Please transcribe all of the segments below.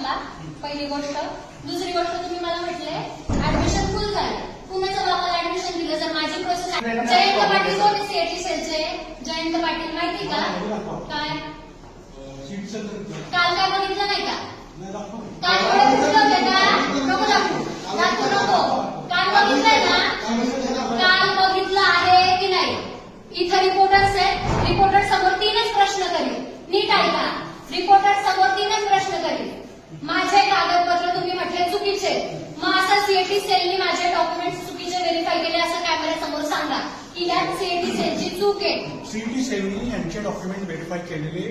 म्हटला पहिली गोष्ट. दुसरी गोष्ट तुम्ही मला म्हटले ऍडमिशन फुल झाले. कुणाच्या बाबाला ऍडमिशन दिलं. जर माझी प्रोसेस जयंत पाटील कोण सीएटी सेलचे जयंत पाटील माहिती का? काय? काल काय बघितलं नाही का? काल डोळे का? नको दाखवू. दाखवू नको. काल बघितलंय ना? काल बघितलं आहे की नाही? इथं रिपोर्टर्स आहेत. रिपोर्टर समोर तीनच प्रश्न करेल नीट ऐका. रिपोर्टर समोर तीनच प्रश्न करेल माझे कागदपत्र तुम्ही म्हटले चुकीचे. मग असं सीएटी सेलनी माझे डॉक्युमेंट चुकीचे व्हेरीफाय केले असं कॅमेऱ्यासमोर सांगा. की यात सीएटी सेलची चूक आहे. सीएटी सेलनी यांचे डॉक्युमेंट व्हेरीफाय केलेले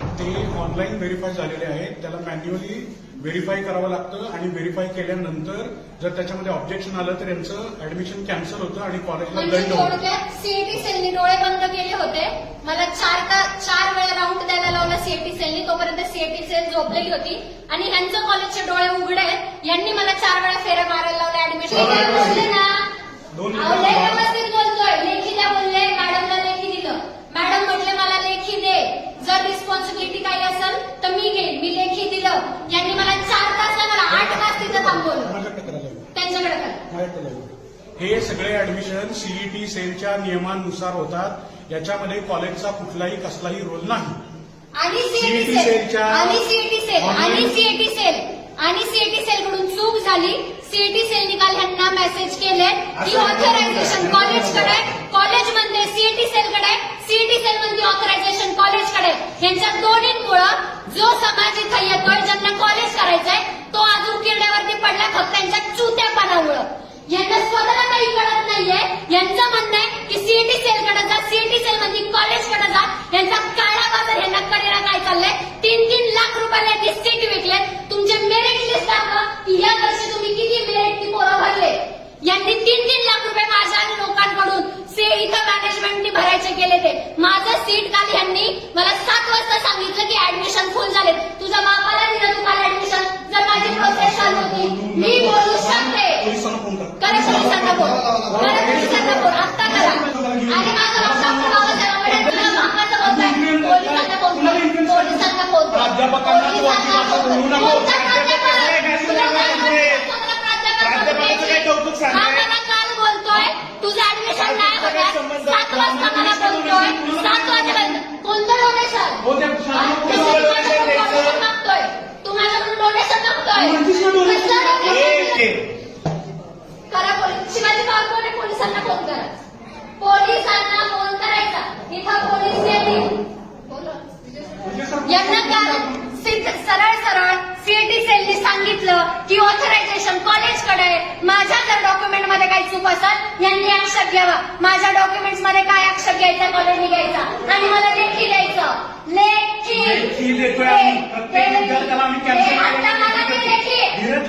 ते ऑनलाईन व्हेरीफाय झालेले आहेत. त्याला मॅन्युअली व्हेरीफाय करावं लागतं आणि व्हेरीफाय केल्यानंतर जर त्याच्यामध्ये ऑब्जेक्शन आलं तर यांचं ऍडमिशन कॅन्सल होतं आणि कॉलेजला म्हणजे दंड होतो थोडक्यात सीएटी सेलनी डोळे बंद केले होते. मला चार का चार वेळा राऊंड द्यायला लावला सीएटी सेलनी तोपर्यंत सीएटी सेल झोपलेली होती. आणि ह्यांचं कॉलेजचे डोळे उघडे आहेत. यांनी मला चार वेळा फेऱ्या मारायला लावल्या. ऍडमिशन दोन व्यवस्थित बोलतोय लेखी द्या बोलले मॅडमला लेखी दिलं मॅडम म्हटले मला लेखी दे जर रिस्पॉन्सिबिलिटी काही असेल तर मी घेईन. मी लेखी दिलं. यांनी मला चार तास नाही, मला आठ तास तिथं थांबवलं. त्यांच्याकडे. हे सगळे ऍडमिशन सीईटी सेलच्या नियमानुसार होतात. याच्यामध्ये कॉलेजचा कुठलाही कसलाही रोल नाही. आणि CET सीएटी सेल सेलच्या आणि सीएटी सेल आणि सीएटी सेल आणि सीएटी सेल कडून चूक झाली. सीएटी सेल निकाल ह्यांना मेसेज केले. की ऑथरायझेशन कॉलेजकडे कॉलेजमध्ये सीएटी सेलकडे सीएटी सेल मध्ये ऑथरायझेशन कॉलेजकडे यांच्या दोन्हींमुळं जो समाज इथं येतोय ज्यांना कॉलेज करायचंय तो अजून किरड्यावरती पडला फक्त त्यांच्या चुत्यापणामुळं यांना स्वतःला काही कळत नाहीये. यांचं म्हणणं आहे की सीएटी सेलकडे जा सीएटी सेल मध्ये कॉलेजकडे जा. यांचा काळा बाजार यांना करेला काय चाललंय? तीन तीन लाख रुपयाला यांनी सीट विकले तुमचे मेरिट लिस्ट दाखवा की या वर्षी तुम्ही किती मेरिटची पोरं भरले? यांनी तीन तीन लाख रुपये माझ्या आणि लोकांकडून से इथं मॅनेजमेंटनी भरायचे केले ते. माझं सीट काल यांनी मला सात वाजता सांगितलं की ऍडमिशन फुल झाले तुझ्या बापाला दिलं तुम्हाला ऍडमिशन जर माझी प्रोसेस होती मी बोलू शकते. सात वाजेपर्यंत. कोणतं डोनेशन मागतोय तू माझ्याकडून डोनेशन मागतोय म्हणतीस ना donation? कसलं ए, donation? ए. करा पोलीस शिवाजी बाबू आणि पोलिसांना फोन करा पोलिसांना फोन करायचा इथं पोलीस येतील यांना काल सिद्ध- सरळ सरळ सीएटी सेलनी सांगितलं की ऑथरायझेशन कॉलेजकडे आहे. माझ्या जर डॉक्युमेंटमध्ये काही चूक असेल यांनी आक्षेप घ्यावा. माझ्या डॉक्युमेंट्समध्ये काय आक्षेप घ्यायचा कॉलेजने घ्यायचा? आणि मला लेखी द्यायचं. लेखी. आता मला ते लेखी. धीरज.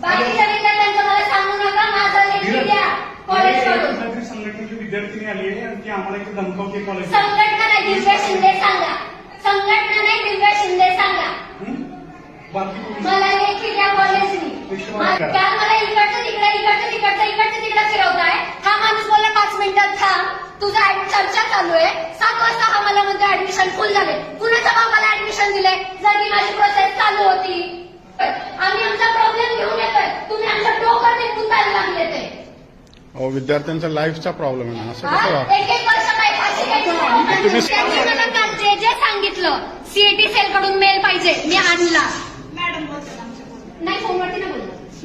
बाकीच्या विद्यार्थ्यांचं मला सांगू नका माझं लेखी द्या कॉलेजकडून संघटनेची विद्यार्थिनी आली आहे आणि ती आम्हाला इथे धमकावते कॉलेज संघटना नाही दिव्या शिंदे सांगा. संघटना नाही दिव्या शिंदे सांगा. मला कॉलेजनी इकडचं तिकडे इकडचं तिकडचं इकडचं तिकडे फिरवताय. हा माणूस बोलला पाच मिनिटात थांब. तुझा चर्चा चालू आहे. सात वाजता हा मला म्हणतो ऍडमिशन फुल झाले कुणाच्या बाबाला ऍडमिशन दिले जर की माझी प्रोसेस चालू होती. आम्ही आमचा प्रॉब्लेम घेऊन येतोय. तुम्ही आमच्या लागले ते. विद्यार्थ्यांचा लाईफचा प्रॉब्लेम आहे ना. असं? कसं वाटतं एक वर्ष काय फाशी जे सांगितलं सीएटी सेल कडून मेल पाहिजे. मी आणला नाही फोनवरती नाही बोलत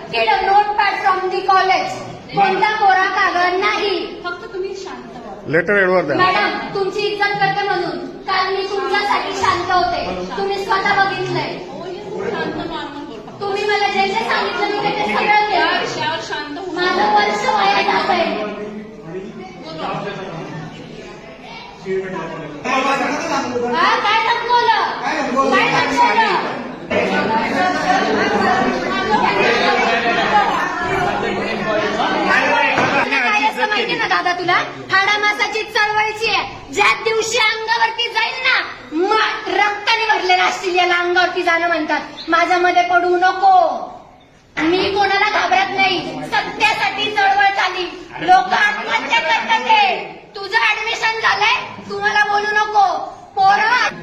करा kid notepad from the college कोणता कोरा कागद नाही. फक्त तुम्ही शांत व्हा. लेटर एडवर द्या. मॅडम तुमची इज्जत करते म्हणून. काल मी तुमच्यासाठी शांत होते. तुम्ही स्वतः बघितलंय तुम्ही मला जे जे सांगितलं मी ते ते सगळं केलं माझं वर्ष वाया जात आहे हा काय संपवलं पाहिजे ना दादा तुला? हाडा मासाची चळवळीची आहे. ज्या दिवशी अंगावरती जाईल ना रक्ताने भरलेलं असतील याला अंगावरती जाणं म्हणतात. माझ्यामध्ये पडू नको. मी कोणाला घाबरत नाही. सत्यासाठी चळवळ चाली. लोक आत्महत्या करतात तुझं ऍडमिशन झालंय. तुम्हाला बोलू नको. पोरं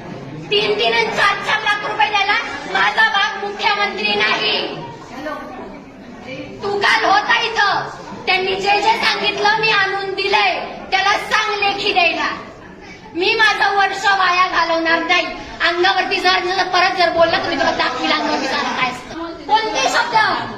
तीन तीन चार चार लाख रुपये द्यायला माझा भाग मुख्यमंत्री नाही. तू काल होता इथं. त्यांनी जे जे सांगितलं मी आणून दिलंय त्याला सांग लेखी द्यायला. मी माझं वर्ष वाया घालवणार नाही. अंगावरती जर परत जर बोललं तर मी तुला दाखवील अंगावरती जाणार काय कोणते शब्द?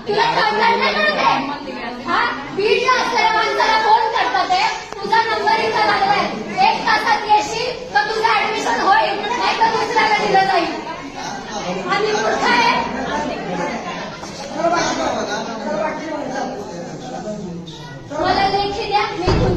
तुला कळणार नाही हा? बीडला असलेल्या माणसाला फोन करतात ते. तुझा नंबर इथं लागलाय. एक तासात येशील तर तुझं ऍडमिशन होईल. नाही तर दुसऱ्याला दिलं जाईल. आणि मूर्ख आहे मला लेखी द्या मी इथून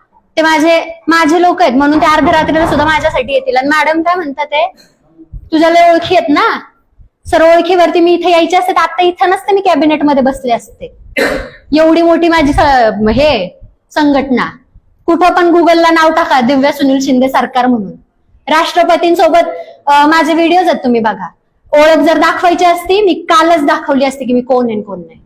ते माझे माझे लोक आहेत म्हणून ते अर्ध्या रात्रीला सुद्धा माझ्यासाठी येतील. आणि मॅडम काय म्हणतात ते तुझ्या लय ओळखी आहेत ना? सर ओळखीवरती मी इथे यायचे असते तर आता इथं नसते मी कॅबिनेटमध्ये बसले असते. एवढी मोठी माझी हे संघटना. कुठं पण गुगलला नाव टाका दिव्या सुनील शिंदे सरकार म्हणून. राष्ट्रपतींसोबत माझे व्हिडिओज आहेत तुम्ही बघा. ओळख जर दाखवायची असती मी कालच दाखवली असती की मी कोण आहे आणि कोण नाही.